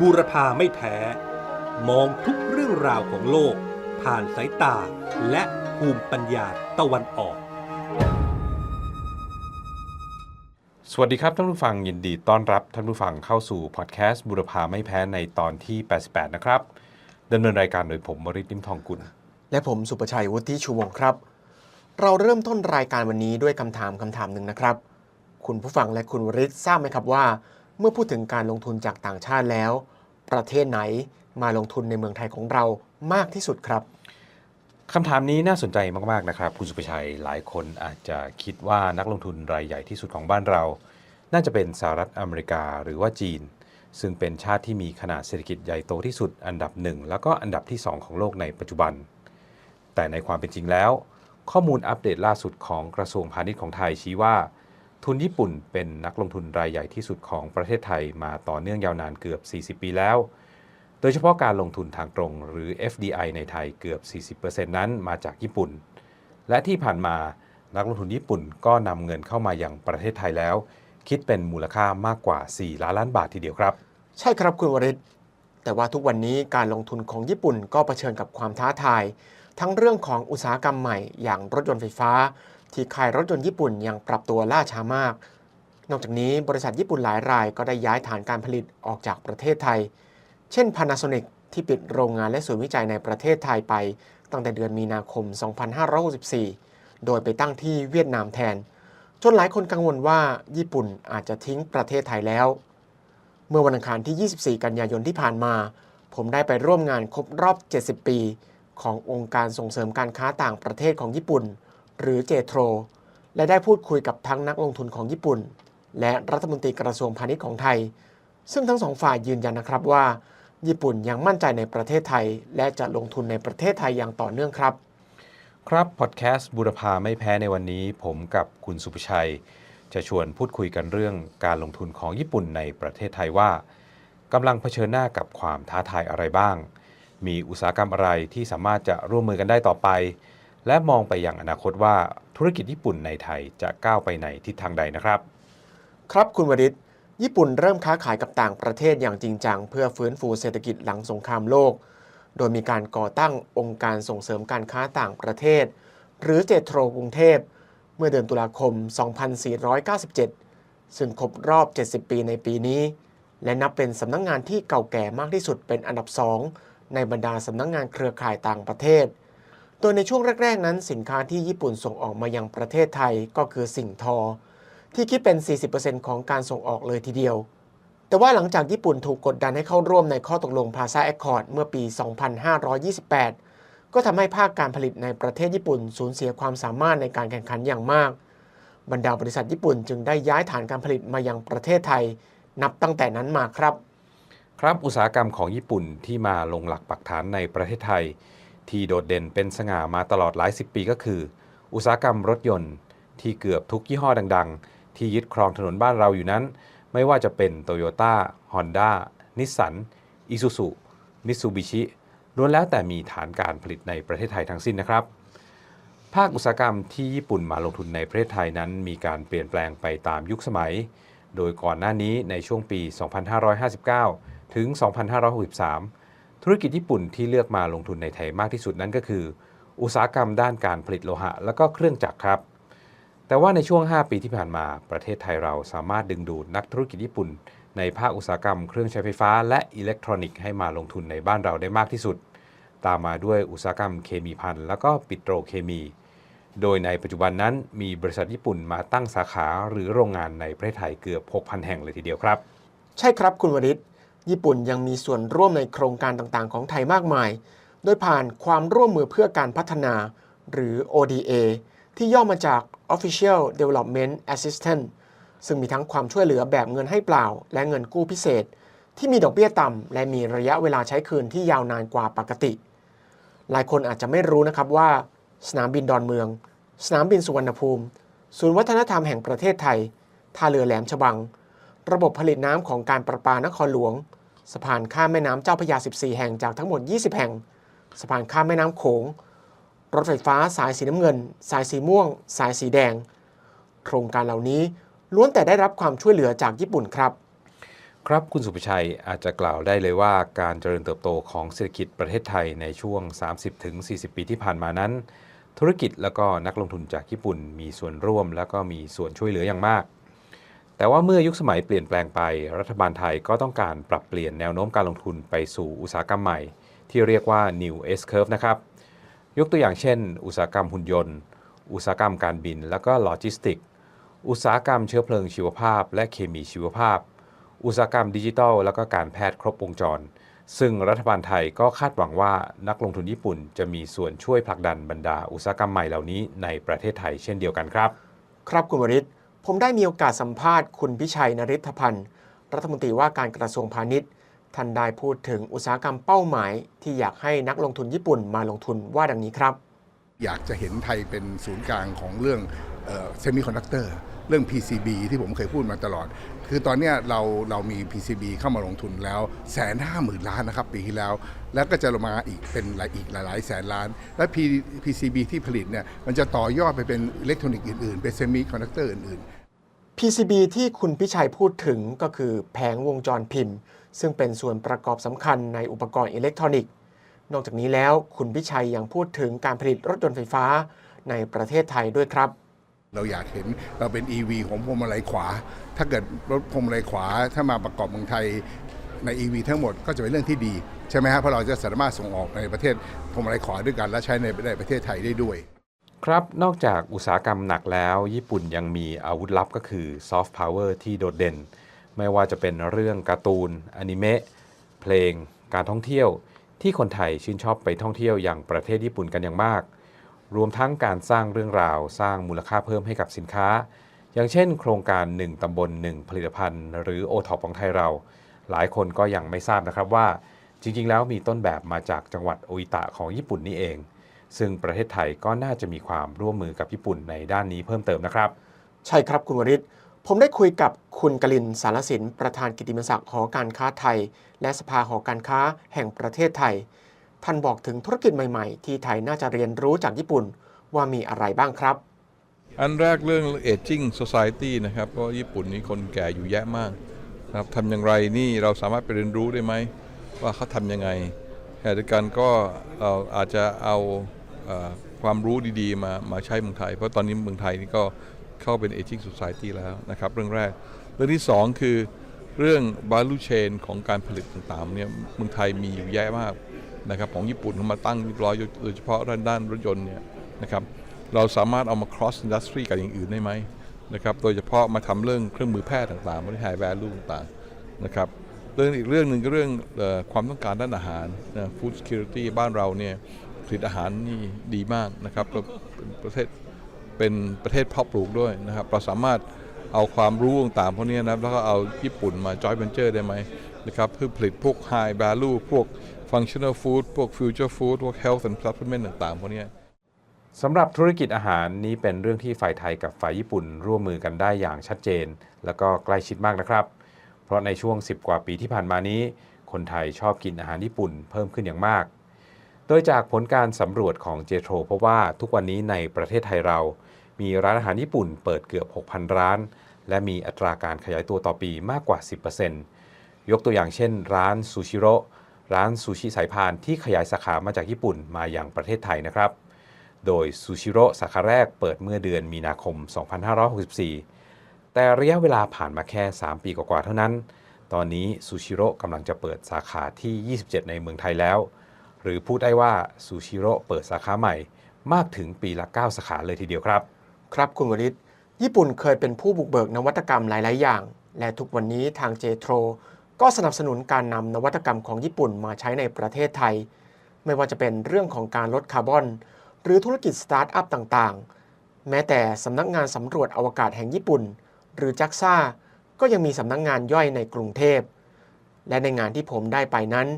บูรพาไม่แพ้ มองทุกเรื่องราวของโลก ผ่านสายตาและภูมิปัญญาตะวันออก สวัสดีครับท่านผู้ฟังยินดีต้อนรับท่านผู้ฟังเข้าสู่พอดแคสต์บุรพาไม่แพ้ในตอนที่ 88 นะครับดำเนินรายการโดยผมวริศนิมทองกุล และผมสุประชัยวุฒิชูวงศ์ครับ เราเริ่มต้นรายการวันนี้ด้วยคำถามคำถามหนึ่งนะครับ คุณผู้ฟังและคุณวริศทราบไหมครับว่า เมื่อพูดถึงการลงทุนจากต่างชาติแล้ว ประเทศไหนมาลงทุนในเมืองไทยของเรามากที่สุดครับคำถามนี้น่าสนใจมากๆนะครับ คุณสุประชัยหลายคนอาจจะคิดว่านักลงทุนรายใหญ่ที่สุดของบ้านเรา น่าจะเป็นสหรัฐอเมริกาหรือว่าจีน ซึ่งเป็นชาติที่มีขนาดเศรษฐกิจใหญ่โตที่สุดอันดับหนึ่งแล้วก็อันดับที่ 2 ของโลกในปัจจุบัน แต่ในความเป็นจริงแล้ว ข้อมูลอัปเดตล่าสุดของกระทรวงพาณิชย์ของไทยชี้ว่า ทุนญี่ปุ่นเป็นนักลงทุนรายใหญ่ที่สุดของประเทศไทยมาต่อเนื่องยาวนานเกือบ 40 ปีแล้ว โดยเฉพาะการลงทุนทางตรงหรือ FDI ในไทยเกือบ 40%นั้นมาจากญี่ปุ่น และที่ผ่านมานักลงทุนญี่ปุ่นก็นำเงินเข้ามาอยังประเทศไทยแล้ว คิดเป็นมูลค่ามากกว่า 4 ล้านล้านบาททีเดียวครับ ใช่ครับคุณวริศแต่ว่าทุกวันนี้การลงทุนของญี่ปุ่นก็เผชิญกับความท้าทาย ทั้งเรื่องของอุตสาหกรรมใหม่อย่างรถยนต์ไฟฟ้า ที่ค่ายรถยนต์ญี่ปุ่นยังปรับตัวล่าช้ามาก นอกจากนี้บริษัทญี่ปุ่นหลายรายก็ได้ย้ายฐานการผลิตออกจากประเทศไทย เช่น Panasonic ที่ปิดโรงงานและศูนย์วิจัยในประเทศไทยไป ตั้งแต่เดือนมีนาคม 2564 โดยไปตั้งที่เวียดนามแทน จนหลายคนกังวลว่าญี่ปุ่นอาจจะทิ้งประเทศไทยแล้ว เมื่อวันอังคารที่ 24 กันยายนที่ผ่านมา ผมได้ไปร่วมงานครบรอบ 70 ปี ขององค์การส่งเสริมการค้าต่างประเทศของญี่ปุ่น หรือเจโทร และได้พูดคุยกับทั้งนักลงทุนของญี่ปุ่น และรัฐมนตรีกระทรวงพาณิชย์ของไทย ซึ่งทั้งสองฝ่ายยืนยันนะครับว่า ญี่ปุ่นยังมั่นใจในประเทศไทย และจะลงทุนในประเทศไทยอย่างต่อเนื่องครับ ครับพอดแคสต์บุรพาไม่แพ้ในวันนี้ ผมกับคุณสุภชัย จะชวนพูดคุยกันเรื่องการลงทุนของญี่ปุ่นในประเทศไทยว่ากำลังเผชิญหน้ากับความท้าทายอะไรบ้าง มีอุตสาหกรรมอะไรที่สามารถจะร่วมมือกันได้ต่อไป และมองไปยังอนาคตว่าธุรกิจญี่ปุ่นในไทยจะก้าวไปในทิศทางใดนะครับ ครับคุณวริศญี่ปุ่นเริ่มค้าขายกับต่างประเทศอย่างจริงจัง เพื่อฟื้นฟูเศรษฐกิจหลังสงครามโลก โดยมีการก่อตั้งองค์การส่งเสริมการค้าต่างประเทศ หรือเจโทรกรุงเทพ เมื่อเดือนตุลาคม 2497 ซึ่งครบรอบ 70 ปีในปีนี้ และนับเป็นสำนักงงานที่เก่าแก่มากที่สุดเป็นอันดับสองในบรรดาสำนักงงานเครือข่ายต่างประเทศ โดยในช่วงแรก ๆ นั้น สินค้าที่ญี่ปุ่นส่งออกมายังประเทศไทยก็คือสิ่งทอ ที่คิดเป็น 40%ของการส่งออกเลยทีเดียว แต่ว่าหลังจากญี่ปุ่นถูกกดดันให้เข้าร่วมในข้อตกลง Plaza Accord เมื่อปี 2528 ก็ทำให้ภาคการผลิตในประเทศญี่ปุ่นสูญเสียความสามารถในการแข่งขันอย่างมาก บรรดาบริษัทญี่ปุ่นจึงได้ย้ายฐานการผลิตมายังประเทศไทย นับตั้งแต่นั้นมาครับ ครับอุตสาหกรรมของญี่ปุ่นที่มาลงหลักปักฐานในประเทศไทย ที่โดดเด่นเป็นสง่ามาตลอดหลายสิบปีก็คือ อุตสาหกรรมรถยนต์ ที่เกือบทุกยี่ห้อดัง ๆ ที่ยึดครองถนนบ้านเราอยู่นั้น ไม่ว่าจะเป็นโตโยต้าฮอนด้านิสสันอิซูซุมิตซูบิชิล้วนแล้วแต่มีฐานการผลิตในประเทศไทยทั้งสิ้นนะครับ ภาคอุตสาหกรรมที่ญี่ปุ่นมาลงทุนในประเทศไทยนั้น มีการเปลี่ยนแปลงไปตามยุคสมัย โดยก่อนหน้านี้ในช่วงปี 2559 ถึง 2563 ธุรกิจญี่ปุ่นที่เลือกมาลงทุนในไทยมากที่สุดนั้นก็คือ อุตสาหกรรมด้านการผลิตโลหะ และก็เครื่องจักรครับ แต่ว่าในช่วง 5 ปีที่ผ่านมาประเทศไทยเราสามารถดึงดูดนักธุรกิจญี่ปุ่น ในภาคอุตสาหกรรมเครื่องใช้ไฟฟ้า และอิเล็กทรอนิกส์ให้มาลงทุนในบ้านเราได้มากที่สุด ตามมาด้วยอุตสาหกรรมเคมีภัณฑ์และก็ปิโตรเคมี โดยในปัจจุบันนั้นมีบริษัทญี่ปุ่นมาตั้งสาขาหรือโรงงานในประเทศไทยเกือบ 6,000 แห่งเลยทีเดียวครับ ใช่ครับคุณวริศ ญี่ปุ่นยังมีส่วนร่วมในโครงการต่างๆ ของไทยมากมาย โดยผ่านความร่วมมือเพื่อการพัฒนา หรือ ODA ที่ย่อมาจาก Official Development Assistance ซึ่งมีทั้งความช่วยเหลือแบบเงินให้เปล่า และเงินกู้พิเศษ ที่มีดอกเบี้ยต่ำและมีระยะเวลาใช้คืนที่ยาวนานกว่าปกติ หลายคนอาจจะไม่รู้นะครับว่า สนามบินดอนเมือง สนามบินสุวรรณภูมิ ศูนย์วัฒนธรรมแห่งประเทศไทยท่าเรือแหลมฉบัง ระบบผลิตน้ำของการประปานครหลวง สะพานข้ามแม่น้ำเจ้าพระยา 14 แห่งจากทั้งหมด 20 แห่ง สะพานข้ามแม่น้ำโขง รถไฟฟ้าสายสีน้ำเงิน สายสีม่วง สายสีแดง โครงการเหล่านี้ล้วนแต่ได้รับความช่วยเหลือจากญี่ปุ่นครับ ครับคุณสุภชัยอาจจะกล่าวได้เลยว่าการเจริญเติบโตของเศรษฐกิจประเทศไทยในช่วง 30-40 ปีที่ผ่านมานั้น ธุรกิจแล้วก็นักลงทุนจากญี่ปุ่นมีส่วนร่วมแล้วก็มีส่วนช่วยเหลืออย่างมาก แต่ว่าเมื่อยุคสมัยเปลี่ยนแปลงไป รัฐบาลไทยก็ต้องการปรับเปลี่ยนแนวโน้มการลงทุนไปสู่อุตสาหกรรมใหม่ ที่เรียกว่า New S Curve นะครับ ยกตัวอย่างเช่น อุตสาหกรรมหุ่นยนต์ อุตสาหกรรมการบิน แล้วก็โลจิสติก อุตสาหกรรมเชื้อเพลิงชีวภาพ และเคมีชีวภาพ อุตสาหกรรมดิจิทัล แล้วก็การแพทย์ครบวงจร ซึ่งรัฐบาลไทยก็คาดหวังว่านักลงทุนญี่ปุ่น จะมีส่วนช่วยผลักดันบรรดา อุตสาหกรรมใหม่เหล่านี้ในประเทศไทยเช่นเดียวกันครับ ครับคุณวริศ ผมได้มีโอกาสสัมภาษณ์คุณพิชัยนริธพันธ์ รัฐมนตรีว่าการกระทรวงพาณิชย์ท่านได้พูดถึงอุตสาหกรรมเป้าหมาย ที่อยากให้นักลงทุนญี่ปุ่นมาลงทุนว่าดังนี้ครับ อยากจะเห็นไทยเป็นศูนย์กลางของเรื่องเซมิคอนดักเตอร์ เรื่อง PCB ที่ผมเคยพูดมาตลอด คือตอนนี้เราเรามี PCB เข้ามาลงทุนแล้วแสนห้าหมื่นล้านนะครับปีที่แล้ว แล้วก็จะลงมาอีกเป็นหลายอีกหลายแสนล้าน และ P- PCB ที่ผลิตเนี่ยมันจะต่อยอดไปเป็นอิเล็กทรอนิกส์อื่นๆ เป็นเซมิคอนดักเตอร์อื่น ๆ PCB ที่คุณพิชัยพูดถึงก็คือแผงวงจรพิมพ์ ซึ่งเป็นส่วนประกอบสำคัญในอุปกรณ์อิเล็กทรอนิกส์นอกจากนี้แล้วคุณพิชัยยังพูดถึงการผลิตรถยนต์ไฟฟ้าในประเทศไทยด้วยครับ เราอยากเห็นเราเป็น EV ของพวงมาลัยขวา ถ้าเกิดรถพวงมาลัยขวา ถ้ามาประกอบเมืองไทยใน EV ทั้งหมดก็จะเป็นเรื่องที่ดี ใช่ไหมฮะเพราะเราจะสามารถส่งออกในประเทศพวงมาลัยขวาด้วยกัน และใช้ในในประเทศไทยได้ด้วย ครับนอกจากอุตสาหกรรมหนักแล้ว ญี่ปุ่นยังมีอาวุธลับก็คือซอฟต์พาวเวอร์ที่โดดเด่น ไม่ว่าจะเป็นเรื่องการ์ตูนอนิเมะเพลง การท่องเที่ยว ที่คนไทยชื่นชอบไปท่องเที่ยวอย่างประเทศญี่ปุ่นกันอย่างมาก รวมทั้งการสร้างเรื่องราวสร้างมูลค่าเพิ่มให้กับสินค้า อย่างเช่น โครงการ 1 ตำบล 1 ผลิตภัณฑ์ หรือโอท็อปของไทยเรา หลายคนก็ยังไม่ทราบนะครับว่า จริง ๆ แล้วมีต้นแบบมาจากจังหวัดโออิตะของญี่ปุ่นนี่เอง ซึ่งประเทศไทยก็น่าจะมีความร่วมมือกับญี่ปุ่นในด้านนี้เพิ่มเติมนะครับ ใช่ครับคุณวริศผมได้คุยกับคุณกลินสารสินประธานกิตติมศักดิ์หอการค้าไทย และสภาหอการค้าแห่งประเทศไทย ท่านบอกถึงธุรกิจใหม่ๆ ที่ไทยน่าจะเรียนรู้จากญี่ปุ่นว่ามีอะไรบ้างครับ อันแรกเรื่อง aging society นะครับเพราะญี่ปุ่นนี่คนแก่อยู่แยะมากนะครับทำอย่างไรนี่เราสามารถไปเรียนรู้ได้ไหม ว่าเขาทำยังไงขณะเดียกันก็เอ่อาจจะเอาอความรู้ดีๆ มามาใช้เมืองไทย เพราะตอนนี้เมืองไทยนี่ก็เข้าเป็น aging society แล้วนะครับ เรื่องแรก เรื่องที่สองคือเรื่อง value chain ของการผลิตต่างๆเนี่ยเมืองไทยมีอยู่แยะมาก นะครับของญี่ปุ่นเขามาตั้งเรียบร้อยโดยเฉพาะด้านด้านรถยนต์เนี่ยนะครับเราสามารถเอามา cross industry กับอย่างอื่นได้ไหมนะครับโดยเฉพาะมาทำเรื่องเครื่องมือแพทย์ต่างๆบริหาร value ต่างๆนะครับเรื่องอีกเรื่องหนึ่งก็เรื่องอความต้องการด้านอาหารนะ food security บ้านเราเนี่ยผลิตอาหารนี่ดีมากนะครับเราเป็นประเทศเป็นประเทศเพาะปลูกด้วยนะครับเราสามารถเอาความรู้ต่างๆพวกนี้นะแล้วก็เอาญี่ปุ่นมา joint venture ได้ไหมนะครับเพื่อผลิตพวก high value พวก functional food พวก future food พวก health and supplement ต่างๆพวกนี้สำหรับธุรกิจอาหารนี้เป็นเรื่องที่ฝ่ายไทยกับฝ่ายญี่ปุ่นร่วมมือกันได้อย่างชัดเจน แล้วก็ใกล้ชิดมากนะครับ เพราะในช่วง 10 กว่าปีที่ผ่านมานี้ คนไทยชอบกินอาหารญี่ปุ่นเพิ่มขึ้นอย่างมาก โดยจากผลการสำรวจของเจโทรพบว่าทุกวันนี้ในประเทศไทยเรา มีร้านอาหารญี่ปุ่นเปิดเกือบ 6,000 ร้าน และมีอัตราการขยายตัวต่อปีมากกว่า 10%ยกตัวอย่างเช่น ร้านซูชิโร่ ร้านซูชิสายพานที่ขยายสาขามาจากญี่ปุ่นมาอย่างประเทศไทยนะครับ โดยซูชิโร่สาขาแรกเปิดเมื่อเดือนมีนาคม 2564 แต่ระยะเวลาผ่านมาแค่ 3 ปีกว่าๆเท่านั้น ตอนนี้ซูชิโร่กำลังจะเปิดสาขาที่ 27 ในเมืองไทยแล้ว หรือพูดได้ว่าซูชิโร่เปิดสาขาใหม่มากถึงปีละ 9 สาขาเลยทีเดียวครับ ครับคุณวริศญี่ปุ่นเคยเป็นผู้บุกเบิกนวัตกรรมหลาย ๆ อย่าง และทุกวันนี้ทางเจโทร ก็สนับสนุนการนำนวัตกรรมของญี่ปุ่นมาใช้ในประเทศไทย ไม่ว่าจะเป็นเรื่องของการลดคาร์บอน หรือธุรกิจสตาร์ทอัพต่างๆ แม้แต่สำนักงานสำรวจอวกาศแห่งญี่ปุ่น หรือจักซ่าก็ยังมีสำนักงานย่อยในกรุงเทพ และในงานที่ผมได้ไปนั้น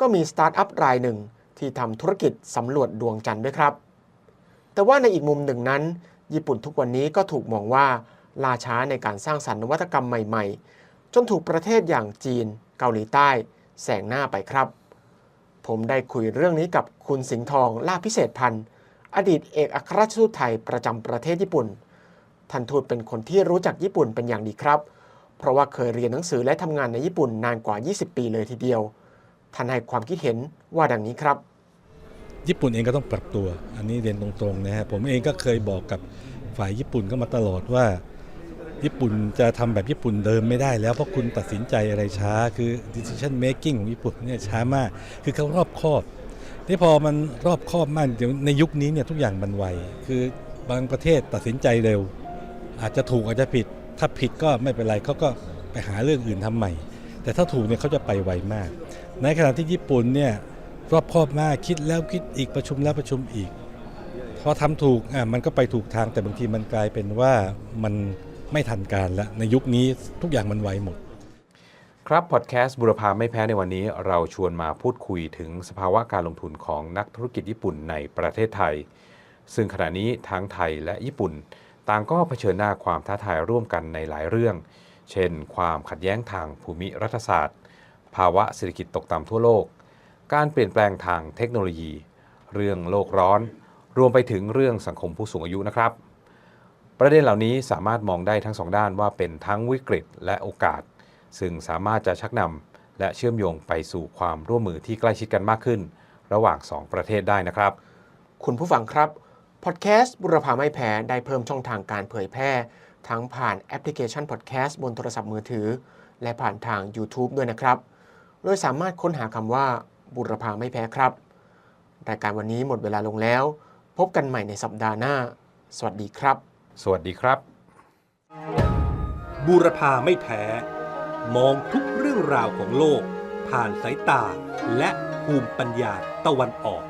ก็มีสตาร์ทอัพรายหนึ่งที่ทำธุรกิจสำรวจดวงจันทร์ด้วยครับ แต่ว่าในอีกมุมหนึ่งนั้น ญี่ปุ่นทุกวันนี้ก็ถูกมองว่าล่าช้าในการสร้างสรรค์นวัตกรรมใหม่ ๆ จนถูกประเทศอย่างจีน เกาหลีใต้แซงหน้าไปครับ ผมได้คุยเรื่องนี้กับคุณสิงห์ทองลาพิเศษพันธ์อดีตเอกอัครราชทูตไทยประจำประเทศญี่ปุ่นท่านทูตเป็นคนที่รู้จักญี่ปุ่นเป็นอย่างดีครับ เพราะว่าเคยเรียนหนังสือและทำงานในญี่ปุ่นนานกว่า 20 ปีเลยทีเดียวท่านให้ความคิดเห็นว่าดังนี้ครับ ญี่ปุ่นเองก็ต้องปรับตัว อันนี้เรียนตรงๆนะฮะผมเองก็เคยบอกกับฝ่ายญี่ปุ่นก็มาตลอดว่า ญี่ปุ่นจะทำแบบญี่ปุ่นเดิมไม่ได้แล้วเพราะคุณตัดสินใจอะไรช้าคือ decision making ของญี่ปุ่นเนี่ยช้ามาก คือเขารอบคอบที่พอมันรอบคอบมากเดี๋ยวในยุคนี้เนี่ยทุกอย่างมันไวคือบางประเทศตัดสินใจเร็ว อาจจะถูกอาจจะผิด ถ้าผิดก็ไม่เป็นไรเขาก็ไปหาเรื่องอื่นทำใหม่ แต่ถ้าถูกเนี่ยเขาจะไปไวมาก ในขณะที่ญี่ปุ่นเนี่ยรอบคอบมากคิดแล้วคิดอีกประชุมแล้วประชุมอีกพอทำถูกอะมันก็ไปถูกทางแต่บางทีมันกลายเป็นว่ามัน ไม่ทันการแล้วในยุคนี้ทุกอย่างมันไวหมด ครับพอดแคสต์บุรพาไม่แพ้ในวันนี้ เราชวนมาพูดคุยถึงสภาวะการลงทุนของนักธุรกิจญี่ปุ่นในประเทศไทย ซึ่งขณะนี้ทั้งไทยและญี่ปุ่น ต่างก็เผชิญหน้าความท้าทายร่วมกันในหลายเรื่อง เช่น ความขัดแย้งทางภูมิรัฐศาสตร์ ภาวะเศรษฐกิจตกต่ำทั่วโลก การเปลี่ยนแปลงทางเทคโนโลยี เรื่องโลกร้อน รวมไปถึงเรื่องสังคมผู้สูงอายุนะครับ ประเด็นเหล่านี้สามารถมองได้ทั้งสองด้านว่าเป็นทั้งวิกฤตและโอกาส ซึ่งสามารถจะชักนำและเชื่อมโยงไปสู่ความร่วมมือที่ใกล้ชิดกันมากขึ้น ระหว่าง 2 ประเทศได้นะครับ คุณผู้ฟังครับพอดแคสต์บุรพาไม่แพ้ได้เพิ่มช่องทางการเผยแพร่ ทั้งผ่านแอปพลิเคชันพอดแคสต์บนโทรศัพท์มือถือ และผ่านทาง YouTube ด้วยนะครับ โดยสามารถค้นหาคำว่าบุรพาไม่แพ้ครับรายการวันนี้หมดเวลาลงแล้ว พบกันใหม่ในสัปดาห์หน้า สวัสดีครับ สวัสดีครับ บูรพาไม่แพ้มองทุกเรื่องราวของโลก ผ่านสายตาและภูมิปัญญาตะวันออก